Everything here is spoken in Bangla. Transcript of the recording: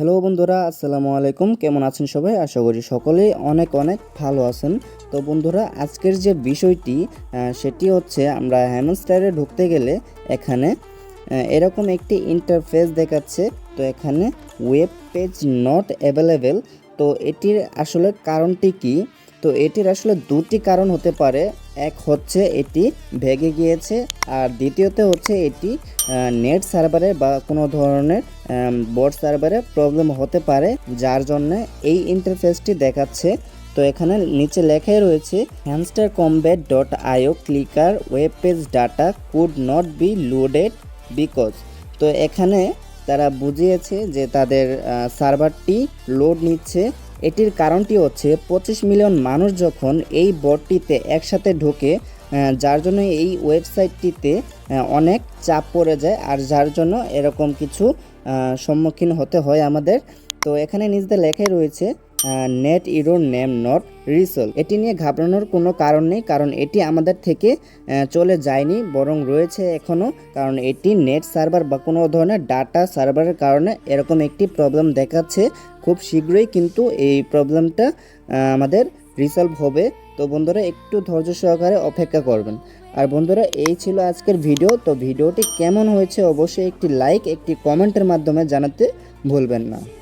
হ্যালো বন্ধুরা, আসসালামু আলাইকুম। কেমন আছেন সবাই? আশা করি সকলেই অনেক অনেক ভালো আছেন। তো বন্ধুরা, আজকের যে বিষয়টি সেটি হচ্ছে আমরা হ্যামস্টারে ঢুকতে গেলে এখানে এরকম একটি ইন্টারফেস দেখাচ্ছে। তো এখানে ওয়েব পেজ নট অ্যাভেলেবেল তো এটির আসলে কারণটি কি? তো এটির আসলে দুটি কারণ হতে পারে। এক হচ্ছে এটি ভেঙে গিয়েছে আর দ্বিতীয়তে হচ্ছে এটি নেট সার্ভারে বা কোনো ধরনের বোর্ড সার্ভারে প্রবলেম হতে পারে, যার জন্য এই ইন্টারফেসটি দেখাচ্ছে। তো এখানে নিচে লেখাই রয়েছে hamster combat dot IO clicker web page data could not be loaded because তো এখানে তারা বুঝিয়েছে যে তাদের সার্ভারটি লোড নিচ্ছে এটির কারণটি হচ্ছে পঁচিশ মিলিয়ন মানুষ যখন এই বোর্ডটিতে একসাথে ঢোকে যার জন্য এই ওয়েবসাইটটিতে অনেক চাপ পড়ে যায় আর যার জন্য এরকম কিছু সম্মুখীন হতে হয় আমাদের। তো এখানে নিজেদের লেখাই রয়েছে net error name not resolved এটি নিয়ে ঘাবড়ানোর কোনো কারণ নেই, কারণ এটি আমাদের থেকে চলে যায়নি, বরং রয়েছে এখনও কারণ এটি নেট সার্ভার বা কোনো ধরনের ডাটা সার্ভারের কারণে এরকম একটি প্রবলেম দেখাচ্ছে। খুব শীঘ্রই কিন্তু এই প্রবলেমটা আমাদের রিসলভ হবে। তো বন্ধুরা, একটু ধৈর্য সহকারে অপেক্ষা করবেন। আর বন্ধুরা, এই ছিল আজকের ভিডিও তো ভিডিওটি কেমন হয়েছে অবশ্যই একটি লাইক একটি কমেন্টের মাধ্যমে জানাতে ভুলবেন না।